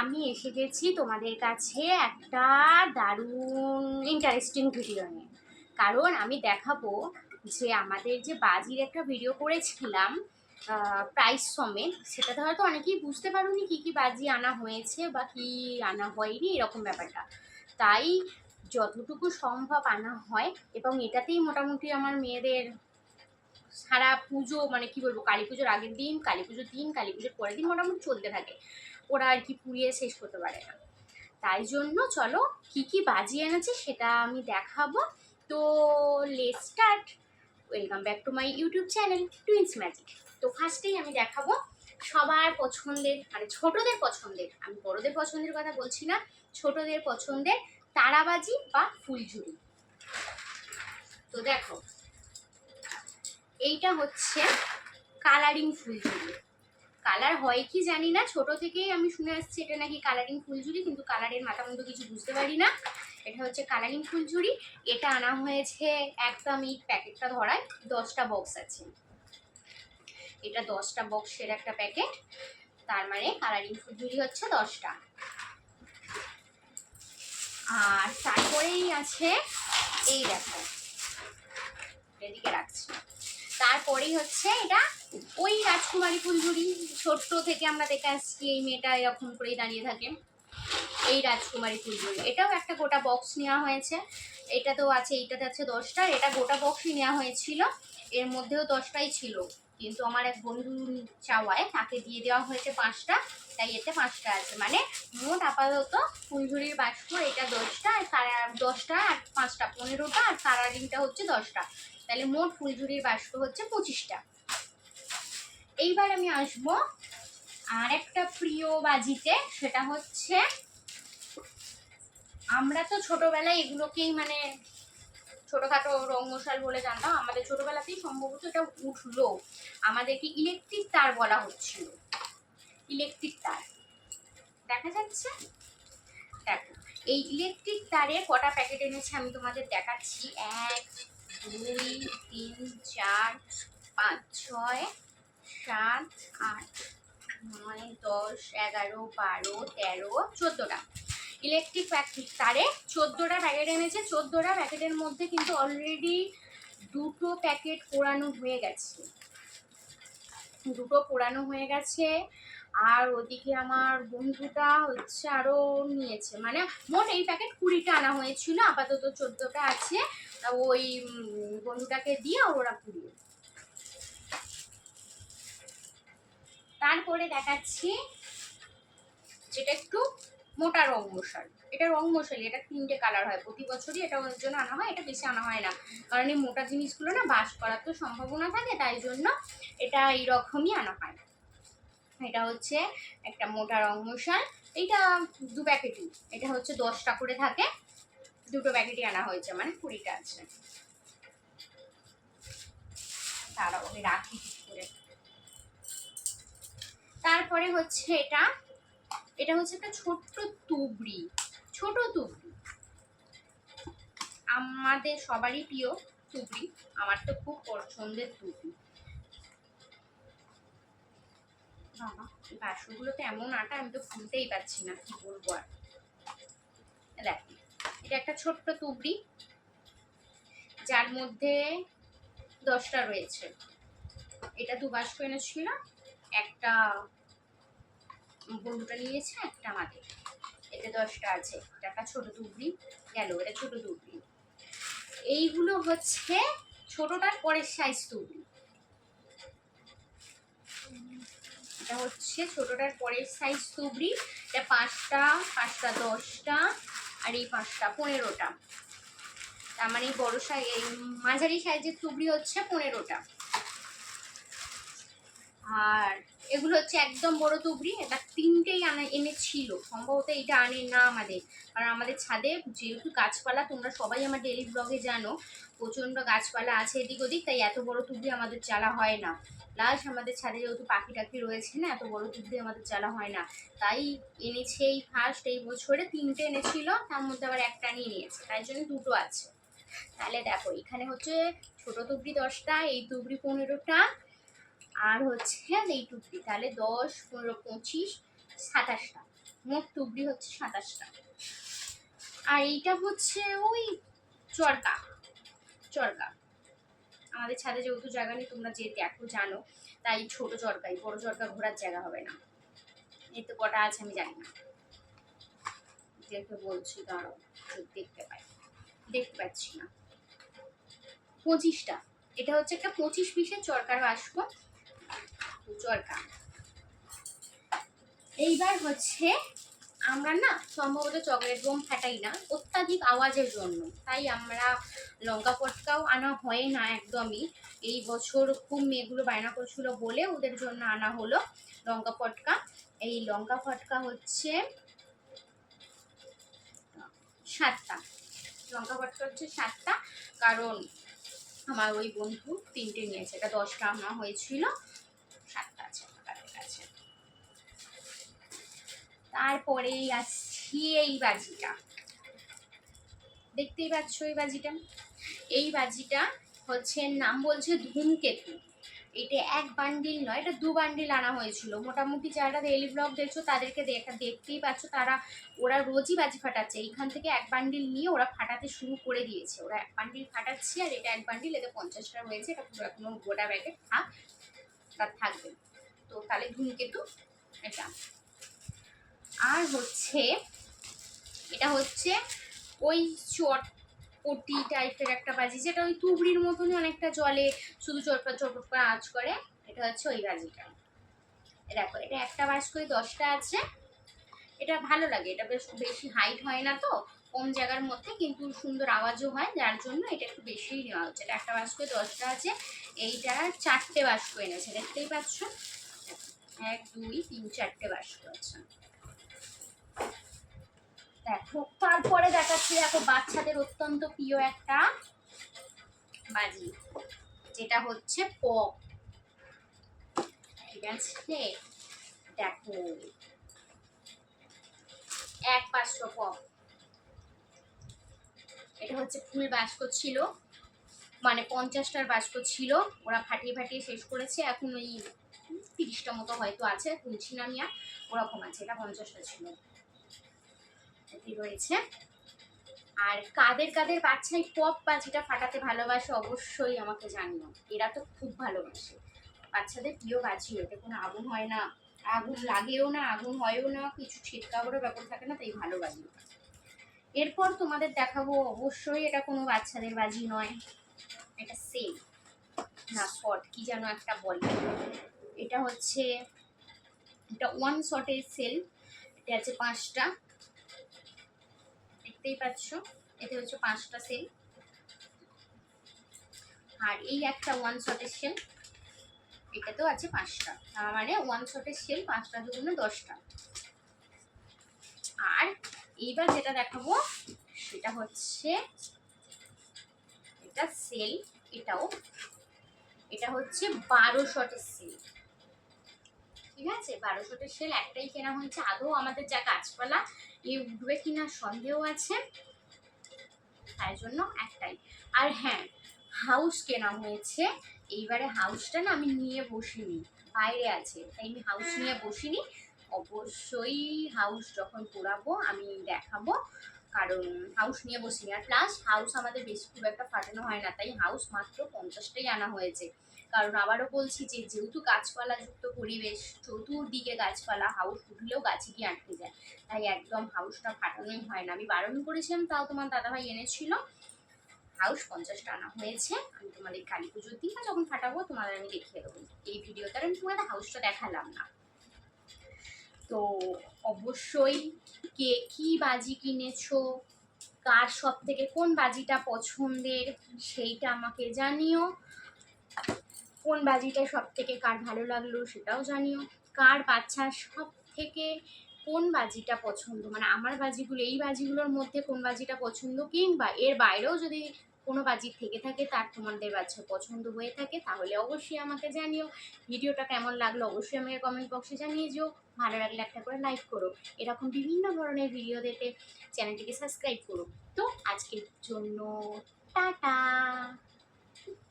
আমি এসে গেছি তোমাদের কাছে একটা দারুণ ইন্টারেস্টিং ভিডিও নিয়ে। কারণ আমি দেখাবো যে আমাদের যে বাজির একটা ভিডিও করেছিলাম প্রাইস সমেত, সেটাতে হয়তো অনেকেই বুঝতে পারোনি কী কী বাজি আনা হয়েছে বা কী আনা হয়নি, এরকম ব্যাপারটা। তাই যতটুকু সম্ভব আনা হয় এবং এটাতেই মোটামুটি আমার মেয়েদের সারা পুজো মানে কি বলব, কালী পুজোর আগের দিন, কালী পুজোর দিন, কালী পুজোর পরের দিন মোটামুটি চলতে থাকে। ওরা আর কি পুড়িয়ে শেষ করতে পারে না। তাই জন্য চলো, কি কি বাজি এনেছে সেটা আমি দেখাবো। তো let start welcome back to my YouTube channel twins magic তো ফার্স্টেই আমি দেখাবো সবার পছন্দের মানে ছোটদের পছন্দের, আমি বড়দের পছন্দের কথা বলছি না, ছোটদের পছন্দের তারাবাজি বা ফুলঝুরি। তো দেখো এইটা হচ্ছে কালারিং ফুলঝুরি। কালার হয় কি জানি না, ছোট থেকেই আমি শুনে আসছি এটা নাকি কালারিং ফুলঝুরি, কিন্তু কালারের মাথা মতো কিছু বুঝতে পারি না। এটা হচ্ছে কালারিং ফুলঝুরি। এটা আনা হয়েছে একদম এই প্যাকেটটা ধরায়, দশটা বক্স আছে। এটা দশটা বক্সের একটা প্যাকেট, তার মানে কালারিং ফুলঝুরি হচ্ছে দশটা। আর তারপরেই আছে, এই দেখো, এদিকে রাখছি। তারপরেই হচ্ছে এটা ওই রাজকুমারী ফুলঝুরি ছোট্ট থেকে আমরা দেখে আসছি এই মেয়েটা এরকম করেই দাঁড়িয়ে থাকে। এই রাজকুমারী ফুলঝুরি এটাও একটা গোটা বক্স নেওয়া হয়েছে। এটা তো আছে, এইটাতে আছে দশটা। এটা গোটা বক্সই নেওয়া হয়েছিল। এর মধ্যেও দশটাই ছিল। কিন্তু আমার এক বন্ধু চাওয়ায় তাকে দিয়ে দেওয়া হয়েছে পাঁচটা, তাই এতে পাঁচটা আছে। মানে মোট আপাতত ফুলঝুরির বাক্স এটা দশটা, আর তারা দশটা আর পাঁচটা, পনেরোটা, আর কালারিংটা হচ্ছে দশটা। তাহলে মোট ফুলঝুরির বাক্স হচ্ছে পঁচিশটা। এইবার আমি আসব আর একটা প্রিয় বাজিতে, সেটা হচ্ছে আমরা তো ছোটবেলায় এগুলোকেই মানে ছোটখাটো রং মশাল বলে জানতাম, আমাদের ছোটবেলাতেই সম্ভবত এটা উঠল। আমাদেরকে ইলেকট্রিক তার বলা হচ্ছিল। ইলেকট্রিক তার। দেখা যাচ্ছে? দেখো, এই ইলেকট্রিক তারে কটা প্যাকেট এনেছে আমি তোমাদের দেখাচ্ছি। এক, দুই, তিন, চার, পাঁচ, ছয়, সাত, আট, নয়, দশ, এগারো, বারো, তেরো, চোদ্দোটা। ইলেকট্রিক প্যাকেট তারে চোদ্দোটা প্যাকেট এনেছে। চোদ্দোটা প্যাকেটের মধ্যে কিন্তু অলরেডি দুটো প্যাকেট পোড়ানো হয়ে গেছে। দুটো পোড়ানো হয়ে গেছে। আর ওদিকে আমার বন্ধুটা হচ্ছে আরও নিয়েছে। মানে মোট এই প্যাকেট কুড়িটা আনা হয়েছিল, আপাতত চোদ্দোটা আছে। ওই বন্ধুটাকে দিয়ে ওরা পুড়িয়ে তারপরে দেখাচ্ছি, যেটা একটু মোটা রং মশাল এটা রং মশালি এটা তিনটে কালার হয়। প্রতি বছরই এটা ওর জন্য আনা হয়, এটা বেশি আনা হয় না। কারণ এই মোটা জিনিসগুলো না বাস করার তো সম্ভাবনা থাকে, তাই জন্য এটা এইরকমই আনা হয়। এটা হচ্ছে একটা মোটা রং মশাল। এইটা দু প্যাকেটই। এটা হচ্ছে দশটা করে থাকে। দুটো প্যাকেটই আনা হয়েছে মানে কুড়িটা আছে। তারা ওকে রাখি করে। তারপরে হচ্ছে এটা এটা হচ্ছে একটা ছোট্ট তুবড়ি, ছোট তুবড়ি। আমাদের সবারই প্রিয় তুবড়ি, আমার তো খুব পছন্দের তুবড়ি। বাবা, এই বাসনগুলোতে এমন আটা, আমি তো খুলতেই পারছি না, কি বলব আর। দেখ, এটা একটা ছোট্ট তুবড়ি, যার মধ্যে দশটা রয়েছে। এটা দু বাস্ক এনেছিল একটা বন্ধুটা নিয়েছে? একটা আমাদের। এতে দশটা আছে। একটা ছোট তুবড়ি গেল, এটা ছোট তুবড়ি এইগুলো হচ্ছে ছোটটার পরের সাইজ তুবড়ি এটা হচ্ছে ছোটটার পরের সাইজ তুবড়ি এটা পাঁচটা পাঁচটা দশটা, আর এই পাঁচটা পনেরোটা। তার মানে বড় সাইজ এই মাঝারি সাইজের তুবড়ি হচ্ছে পনেরোটা। আর এগুলো হচ্ছে একদম বড় তুবড়ি এটা তিনটেই আনা, এনেছিল। সম্ভবত এটা আনে না আমাদের। কারণ আমাদের ছাদে যেহেতু গাছপালা, তোমরা সবাই আমার ডেলি ব্লগে জানো, প্রচণ্ড গাছপালা আছে এদিক ওদিক, তাই এত বড় তুবড়ি আমাদের চালা হয় না। প্লাস আমাদের ছাদে যেহেতু পাখি টাখি রয়েছে না, এত বড় তুবড়ি আমাদের চালা হয় না। তাই এনেছে এই ফার্স্ট এই বছরে তিনটে এনেছিল, তার মধ্যে আবার একটা নিয়ে নিয়েছে। তাই জন্য দুটো আছে। তাহলে দেখো, এখানে হচ্ছে ছোট তুবড়ি দশটা, এই তুবড়ি পনেরোটা আর হচ্ছে এই টুকরি তাহলে দশ, পনেরো, পঁচিশ, সাতাশটা। মোট তুবড়ি হচ্ছে সাতাশটা। আর এইটা হচ্ছে ওই চরকা চরকা। আমাদের ছাদে যেহেতু জায়গা নেই, তোমরা যে দেখো, জানো, তাই ছোট চরকাই, বড় চরকা ঘোরার জায়গা হবে না। এই তো কটা আছে আমি জানি না। দেখে বলছি, দাঁড়াও দেখতে পাই, দেখতে পাচ্ছি না। পঁচিশটা, এটা হচ্ছে একটা পঁচিশ পিসের চরকার বাস্ক চরকা এইবার হচ্ছে আমরা না সম্ভবত চকলেট বোম ফাটাই না, অত্যাধিক আওয়াজের জন্য। তাই আমরা লঙ্কা পটকাও আনা হয় না একদমই। এই বছর খুব মেয়েগুলো বায়না করছিল বলে ওদের জন্য আনা হলো লঙ্কা পটকা এই লঙ্কা পটকা হচ্ছে সাতটা। লঙ্কা পটকা হচ্ছে সাতটা, কারণ আমার ওই বন্ধু তিনটে নিয়েছে, এটা দশটা আনা হয়েছিল। তারপরেই আসছি এই বাজিটা। দেখতেই পাচ্ছ এই বাজিটা? এই বাজিটা হচ্ছে নাম বলছে ধূমকেতু। এটা এক বান্ডিল নয়, এটা দু বান্ডিল আনা হয়েছিল। মোটামুটি যারা ডেইলি ব্লগ দেখছ, তাদেরকে দেখা দেখতেই পাচ্ছ, তারা ওরা রোজই বাজি ফাটাচ্ছে। এইখান থেকে এক বান্ডিল নিয়ে ওরা ফাটাতে শুরু করে দিয়েছে। ওরা এক বান্ডিল ফাটাচ্ছে আর এটা এক বান্ডিল, এতে পঞ্চাশটা হয়েছে, এটা পুরো এখনও গোটা ব্যাগে থাক তার থাকবে। তো তাহলে ধূমকেতু, এটা। আর হচ্ছে, এটা হচ্ছে ওই চট পটি টাইপের একটা বাজি, যেটা ওই তুবড়ির মতনই অনেকটা জলে শুধু চটপট চটপট করে আঁচ করে, এটা হচ্ছে ওই বাজিটা। দেখো, এটা একটা বাস করে দশটা আছে। এটা ভালো লাগে, এটা বেশ বেশি হাইট হয় না তো, কম জায়গার মধ্যে, কিন্তু সুন্দর আওয়াজও হয়, যার জন্য এটা একটু বেশিই নেওয়া হচ্ছে। এটা একটা বাস করে দশটা আছে, এইটা চারটে বাস্ক এনেছে, দেখতেই পাচ্ছ? এক, দুই, তিন, চারটে বাস্ক আছে দেখো, তারপরে দেখাচ্ছি, দেখো, বাচ্চাদের অত্যন্ত প্রিয় একটা বাজি, যেটা হচ্ছে পপ। ঠিক আছে? দেখো, এক পাঁচশো পপ। এটা হচ্ছে ফুল বাস্ক ছিল মানে পঞ্চাশটার বাস্ক ছিল, ওরা ফাটিয়ে ফাটিয়ে শেষ করেছে, এখন ওই তিরিশটা মতো হয়তো আছে শুনছি না ওরকম আছে, এটা পঞ্চাশটা ছিল। এটি রয়েছে। আর কাদের কাদের বাচ্চাই পপ বাজিটা ফাটাতে ভালোবাসে অবশ্যই আমাকে জানিও। এরা তো খুব ভালোবাসে। বাচ্চাদের প্রিয় বাজি, ওতে কোনো আগুন হয় না। আগুন লাগেও না, আগুন হয়ও না, কিছু ছিটকাবারও ব্যাপার থাকে না, তাই ভালো বাজি এরপর তোমাদের দেখাবো, অবশ্যই এটা কোনো বাচ্চাদের বাজি নয়। এটা সেল না শট কি যেন একটা বলে। এটা হচ্ছে, এটা ওয়ান শটের সেল এটা আছে পাঁচটা। দেখতেই পাচ্ছ, এতে হচ্ছে পাঁচটা সেল। আর এই একটা ওয়ান শটের সেল এটাতেও আছে পাঁচটা। তার মানে ওয়ান শটের সেল পাঁচটা, দুগুণে দশটা। আর এইবার যেটা দেখাবো, সেটা হচ্ছে এটা সেল, এটাও। এটা হচ্ছে বারো শটের সেল ঠিক আছে? বারো শটের সেল একটাই কেনা হয়েছে। আদৌ আমাদের যা গাছপালা এ উঠবে কিনা সন্দেহ আছে? তাই জন্য একটাই। আর হ্যাঁ হাউস কেনা হয়েছে। এইবারে হাউসটা না আমি নিয়ে বসিনি, বাইরে আছে। তাই আমি হাউস নিয়ে বসিনি। অবশ্যই হাউস যখন পোড়াবো, আমি দেখাবো। কারণ হাউস নিয়ে বসিনি। আর প্লাস হাউস আমাদের বেশি খুব একটা ফাটানো হয় না। তাই হাউস মাত্র পঞ্চাশটাই আনা হয়েছে। কারণ আবারও বলছি যে, যেহেতু গাছপালা যুক্ত পরিবেশ, চতুর্দিকে গাছপালা হাউস উঠলেও গাছে গিয়ে আটকে যায়। তাই একদম হাউসটা ফাটানোই হয় না। আমি বারণ করেছিলাম, তাও তোমার দাদাভাই এনেছিল। হাউস পঞ্চাশটা আনা হয়েছে। আমি তোমাদের কালী পুজোর দিন যখন ফাটাবো, তোমাদের আমি দেখিয়ে দেবো। এই ভিডিওতে আমি তোমাদের হাউসটা দেখালাম না। তো অবশ্যই কে কি বাজি কিনেছো, কার সব থেকে কোন বাজিটা পছন্দের, সেইটা আমাকে জানিও। কোন বাজিটা সব থেকে কার ভালো লাগল সেটাও জানিও। কার বাচ্চার সব থেকে কোন বাজিটা পছন্দ? মানে আমার বাজিগুলো, এই বাজিগুলোর মধ্যে কোন বাজিটা পছন্দ? কিংবা এর বাইরেও যদি কোনো বাজি থেকে থাকে, তার তোমাদের বাচ্চা পছন্দ হয়ে থাকে, তাহলে অবশ্যই আমাকে জানিও। ভিডিওটা কেমন লাগল অবশ্যই আমাকে কমেন্ট বক্সে জানিয়ে যেও ভালো লাগলে একটা করে লাইক করো। এরকম বিভিন্ন ধরনের ভিডিও দেখতে চ্যানেলটিকে সাবস্ক্রাইব করো। তো আজকের জন্য, টাটা!